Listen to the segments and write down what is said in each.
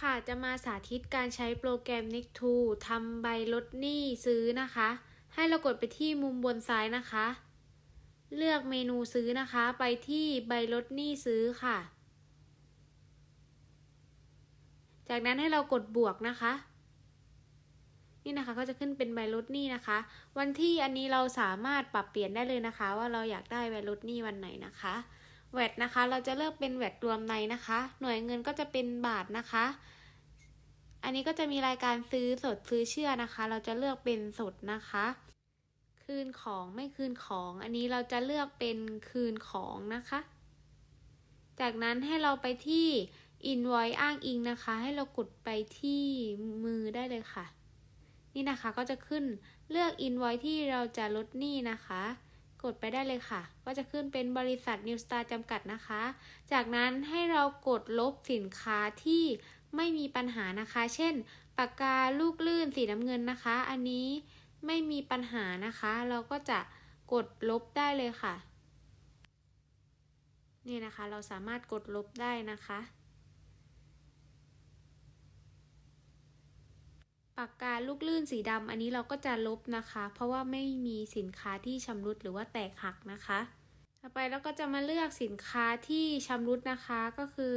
ค่ะจะมาสาธิตการใช้โปรแกรม Next2 ทำใบลดหนี้ซื้อนะคะ ให้เรากดไปที่มุมบนซ้ายนะคะ เลือกเมนูซื้อนะคะ ไปที่ใบลดหนี้ซื้อค่ะ จากนั้นให้เรากดบวกนะคะ นี่นะคะก็จะขึ้นเป็นใบลดหนี้นะคะ วันที่อันนี้เราสามารถปรับเปลี่ยนได้เลยนะคะ ว่าเราอยากได้ใบลดหนี้วันไหนนะคะ แวดนะคะ เราจะเลือกเป็นแวดรวมในนะคะ หน่วยเงินก็จะเป็นบาทนะคะ อันนี้ก็จะมีรายการซื้อสดซื้อเชื่อนะคะ เราจะเลือกเป็นสดนะคะ คืนของไม่คืนของ อันนี้เราจะเลือกเป็นคืนของนะคะ จากนั้นให้เราไปที่ invoice อ้างอิงนะคะ ให้เรากดไปที่มือได้เลยค่ะ นี่นะคะก็จะขึ้นเลือก invoice ที่เราจะลดหนี้นะคะ กดไปได้เลยค่ะ ก็จะขึ้นเป็นบริษัท New Star จำกัดนะคะ จากนั้นให้เรากดลบสินค้าที่ไม่มีปัญหานะคะ เช่น ปากกาลูกลื่นสีน้ำเงินนะคะ อันนี้ไม่มีปัญหานะคะ เราก็จะกดลบได้เลยค่ะ นี่นะคะเราสามารถกดลบได้นะคะ ปากกาลูกลื่นสีดำอันนี้เราก็จะลบนะคะ เพราะว่าไม่มีสินค้าที่ชำรุดหรือว่าแตกหักนะคะ ต่อไปเราก็จะมาเลือกสินค้าที่ชำรุดนะคะก็คือ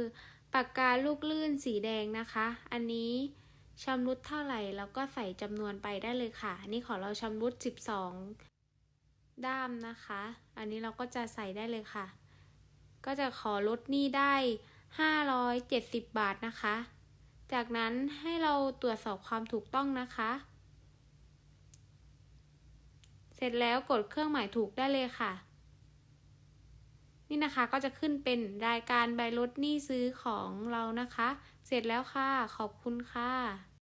ปากกาลูกลื่นสีแดงนะคะ อันนี้ชำรุดเท่าไหร่เราก็ใส่จำนวนไปได้เลยค่ะ อันนี้ขอเราชำรุด 12 ด้ามนะคะ อันนี้เราก็จะใส่ได้เลยค่ะ ก็จะขอลดหนี้ได้ 570 บาทนะคะ จากนั้นให้เราตรวจสอบความถูกต้องนะคะ เสร็จแล้วกดเครื่องหมายถูกได้เลยค่ะ นี่นะคะก็จะขึ้นเป็นรายการใบลดหนี้ซื้อของเรานะคะ เสร็จแล้วค่ะ ขอบคุณค่ะ